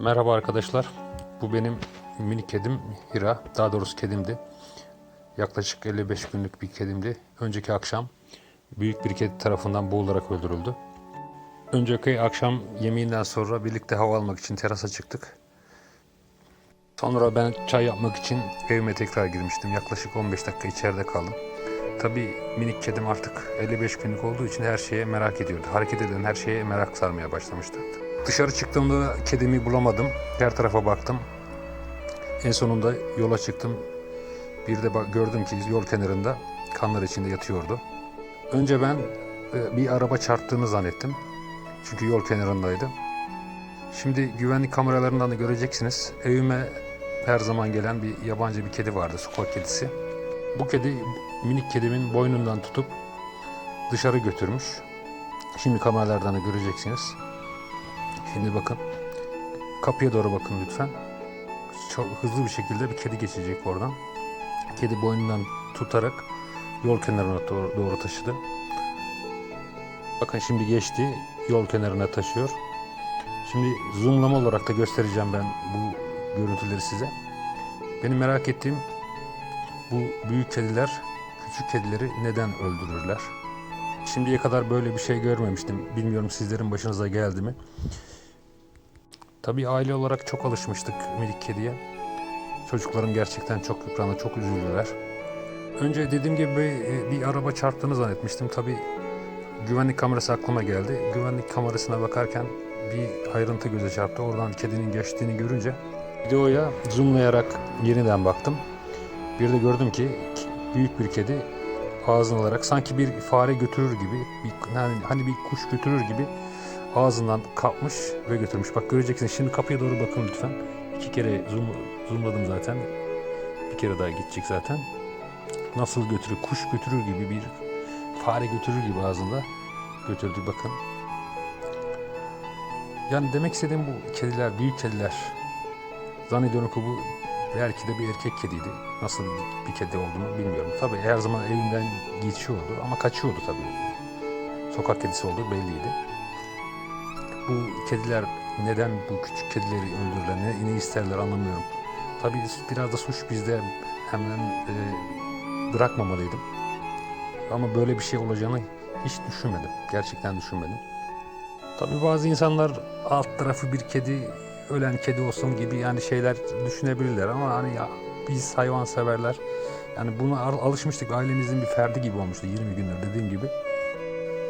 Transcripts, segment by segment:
Merhaba arkadaşlar. Bu benim minik kedim Hira. Daha doğrusu kedimdi. Yaklaşık 55 günlük bir kedimdi. Önceki akşam büyük bir kedi tarafından boğularak öldürüldü. Önceki akşam yemeğinden sonra birlikte hava almak için terasa çıktık. Sonra ben çay yapmak için evime tekrar girmiştim. Yaklaşık 15 dakika içeride kaldım. Tabii minik kedim artık 55 günlük olduğu için her şeye merak ediyordu. Hareket eden her şeye merak sarmaya başlamıştı. Dışarı çıktığımda kedimi bulamadım. Her tarafa baktım. En sonunda yola çıktım. Bir de gördüm ki yol kenarında kanlar içinde yatıyordu. Önce ben e, bir araba çarptığını zannettim. Çünkü yol kenarındaydı. Şimdi güvenlik kameralarından da göreceksiniz. Evime her zaman gelen bir yabancı bir kedi vardı, sokak kedisi. Bu kedi minik kedimin boynundan tutup dışarı götürmüş. Şimdi kameralardan da göreceksiniz. Şimdi bakın. Kapıya doğru bakın lütfen. Çok hızlı bir şekilde bir kedi geçecek oradan. Kedi boynundan tutarak yol kenarına doğru, doğru taşıdı. Bakın şimdi geçti. Yol kenarına taşıyor. Şimdi zoomlama olarak da göstereceğim ben bu görüntüleri size. Benim merak ettiğim bu büyük kediler küçük kedileri neden öldürürler? Şimdiye kadar böyle bir şey görmemiştim. Bilmiyorum sizlerin başınıza geldi mi? Tabii aile olarak çok alışmıştık minik kediye. Çocuklarım gerçekten çok yıprandı, çok üzüldüler. Önce dediğim gibi bir, bir araba çarptığını zannetmiştim. Tabii güvenlik kamerası aklıma geldi. Güvenlik kamerasına bakarken bir ayrıntı göze çarptı. Oradan kedinin geçtiğini görünce videoya zoomlayarak yeniden baktım. Bir de gördüm ki büyük bir kedi ağzını alarak sanki bir fare götürür gibi, bir, hani, hani bir kuş götürür gibi ağzından kapmış ve götürmüş. Bak göreceksiniz. Şimdi kapıya doğru bakın lütfen. İki kere zoom, zoomladım zaten. Bir kere daha gidecek zaten. Nasıl götürür? Kuş götürür gibi bir fare götürür gibi ağzında götürdü bakın. Yani demek istediğim bu kediler, büyük kediler. Zannediyorum ki bu belki de bir erkek kediydi. Nasıl bir kedi olduğunu bilmiyorum. Tabii her zaman evinden geçiyordu ama kaçıyordu tabii. Sokak kedisi olduğu belliydi bu kediler neden bu küçük kedileri öldürürler, ne, ne isterler anlamıyorum. Tabii biraz da suç bizde hemen e, bırakmamalıydım. Ama böyle bir şey olacağını hiç düşünmedim. Gerçekten düşünmedim. Tabii bazı insanlar alt tarafı bir kedi, ölen kedi olsun gibi yani şeyler düşünebilirler ama hani ya biz hayvan severler. Yani buna al- alışmıştık. Ailemizin bir ferdi gibi olmuştu 20 gündür dediğim gibi.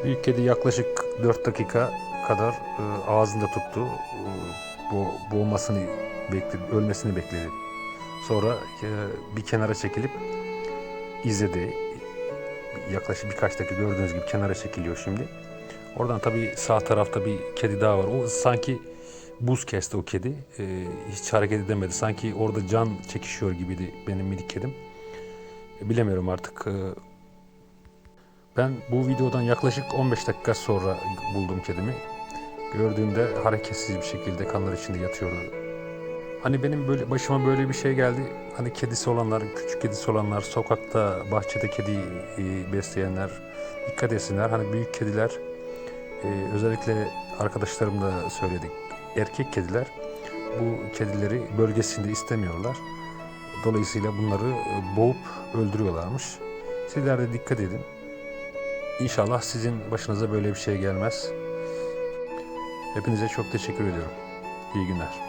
Büyük kedi yaklaşık 4 dakika kadar e, ağzında tuttu. E, bo boğulmasını bekledi, ölmesini bekledi. Sonra e, bir kenara çekilip izledi. Yaklaşık birkaç dakika gördüğünüz gibi kenara çekiliyor şimdi. Oradan tabii sağ tarafta bir kedi daha var. O sanki buz kesti o kedi. E, hiç hareket edemedi. Sanki orada can çekişiyor gibiydi benim minik kedim. E, bilemiyorum artık. E, ben bu videodan yaklaşık 15 dakika sonra buldum kedimi. Gördüğümde hareketsiz bir şekilde kanlar içinde yatıyordu. Hani benim böyle başıma böyle bir şey geldi. Hani kedisi olanlar, küçük kedisi olanlar, sokakta, bahçede kedi e, besleyenler dikkat etsinler. Hani büyük kediler e, özellikle arkadaşlarım da söyledik. Erkek kediler bu kedileri bölgesinde istemiyorlar. Dolayısıyla bunları e, boğup öldürüyorlarmış. Sizler de dikkat edin. İnşallah sizin başınıza böyle bir şey gelmez. Hepinize çok teşekkür ediyorum. İyi günler.